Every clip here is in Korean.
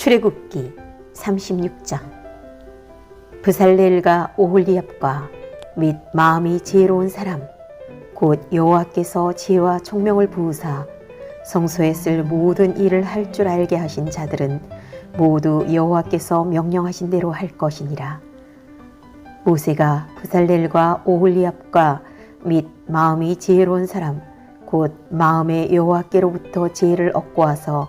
출애굽기 36장. 부살렐과 오홀리압과 및 마음이 지혜로운 사람 곧 여호와께서 지혜와 총명을 부으사 성소에 쓸 모든 일을 할 줄 알게 하신 자들은 모두 여호와께서 명령하신 대로 할 것이니라. 모세가 부살렐과 오홀리압과 및 마음이 지혜로운 사람 곧 마음의 여호와께로부터 지혜를 얻고 와서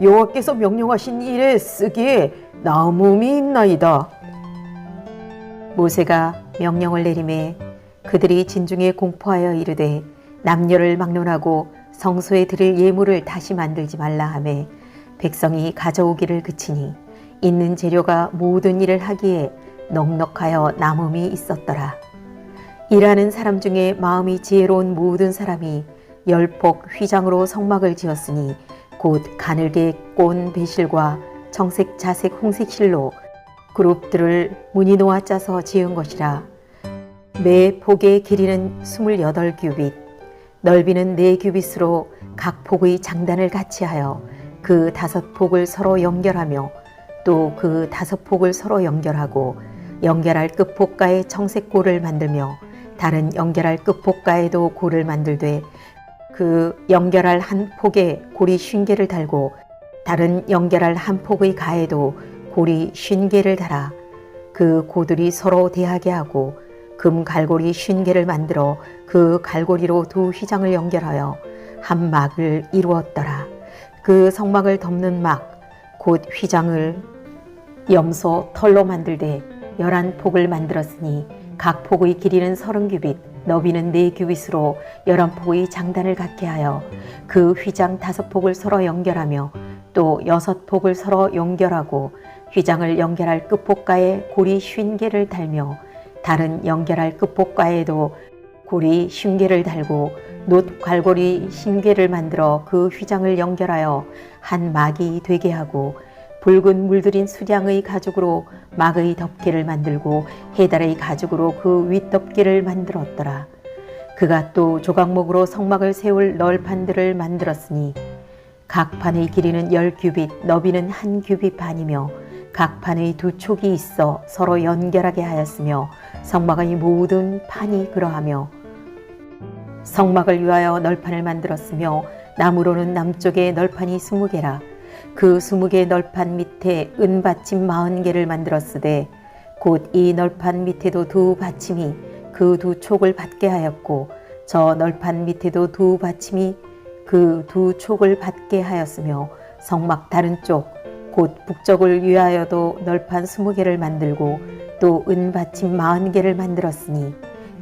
여호와께서 명령하신 일에 쓰기에 남음이 있나이다. 모세가 명령을 내림에 그들이 진중에 공포하여 이르되 남녀를 막론하고 성소에 드릴 예물을 다시 만들지 말라 하매 백성이 가져오기를 그치니 있는 재료가 모든 일을 하기에 넉넉하여 남음이 있었더라. 일하는 사람 중에 마음이 지혜로운 모든 사람이 열폭 휘장으로 성막을 지었으니 곧 가늘게 꼰 배실과 청색 자색 홍색 실로 그룹들을 무늬 놓아 짜서 지은 것이라 매 폭의 길이는 28규빗 넓이는 4규빗으로 각 폭의 장단을 같이 하여 그 다섯 폭을 서로 연결하며 또 그 다섯 폭을 서로 연결하고 연결할 끝폭가에 청색골을 만들며 다른 연결할 끝폭가에도 골을 만들되 그 연결할 한 폭에 고리 쉰 개를 달고 다른 연결할 한 폭의 가에도 고리 쉰 개를 달아 그 고들이 서로 대하게 하고 금 갈고리 쉰 개를 만들어 그 갈고리로 두 휘장을 연결하여 한 막을 이루었더라. 그 성막을 덮는 막, 곧 휘장을 염소 털로 만들되 열한 폭을 만들었으니 각 폭의 길이는 서른 규빗, 너비는 네 규빗으로 열한 폭의 장단을 갖게 하여 그 휘장 다섯 폭을 서로 연결하며 또 여섯 폭을 서로 연결하고 휘장을 연결할 끝폭가에 고리 쉰 개를 달며 다른 연결할 끝폭가에도 고리 쉰 개를 달고 놋 갈고리 쉰 개를 만들어 그 휘장을 연결하여 한 막이 되게 하고 붉은 물들인 수량의 가죽으로 막의 덮개를 만들고 해달의 가죽으로 그 윗덮개를 만들었더라. 그가 또 조각목으로 성막을 세울 널판들을 만들었으니 각 판의 길이는 열 규빗, 너비는 한 규빗 반이며 각 판의 두 촉이 있어 서로 연결하게 하였으며 성막의 모든 판이 그러하며 성막을 위하여 널판을 만들었으며 나무로는 남쪽에 널판이 스무 개라 그 스무 개 널판 밑에 은 받침 마흔 개를 만들었으되 곧 이 널판 밑에도 두 받침이 그 두 촉을 받게 하였고 저 널판 밑에도 두 받침이 그 두 촉을 받게 하였으며 성막 다른 쪽 곧 북쪽을 위하여도 널판 스무 개를 만들고 또 은 받침 마흔 개를 만들었으니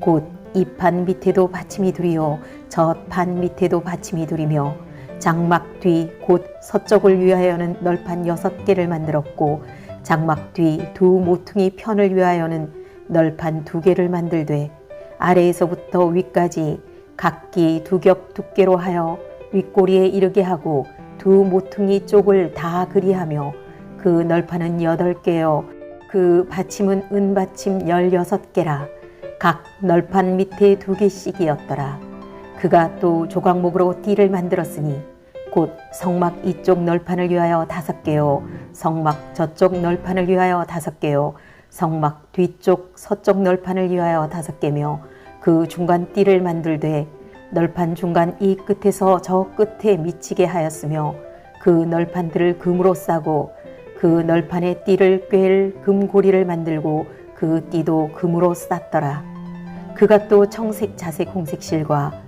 곧 이 판 밑에도 받침이 둘이요 저 판 밑에도 받침이 둘이며 장막 뒤 곧 서쪽을 위하여는 널판 여섯 개를 만들었고 장막 뒤 두 모퉁이 편을 위하여는 널판 두 개를 만들되 아래에서부터 위까지 각기 두 겹 두께로 하여 윗꼬리에 이르게 하고 두 모퉁이 쪽을 다 그리하며 그 널판은 여덟 개요. 그 받침은 은받침 열여섯 개라. 각 널판 밑에 두 개씩이었더라 그가 또 조각목으로 띠를 만들었으니 곧 성막 이쪽 널판을 위하여 다섯 개요 성막 저쪽 널판을 위하여 다섯 개요 성막 뒤쪽 서쪽 널판을 위하여 다섯 개며 그 중간 띠를 만들되 널판 중간 이 끝에서 저 끝에 미치게 하였으며 그 널판들을 금으로 싸고 그 널판의 띠를 꿰을 금고리를 만들고 그 띠도 금으로 쌌더라. 그가 또 청색 자색 홍색 실과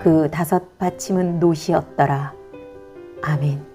그 다섯 받침은 노시였더라. 아멘.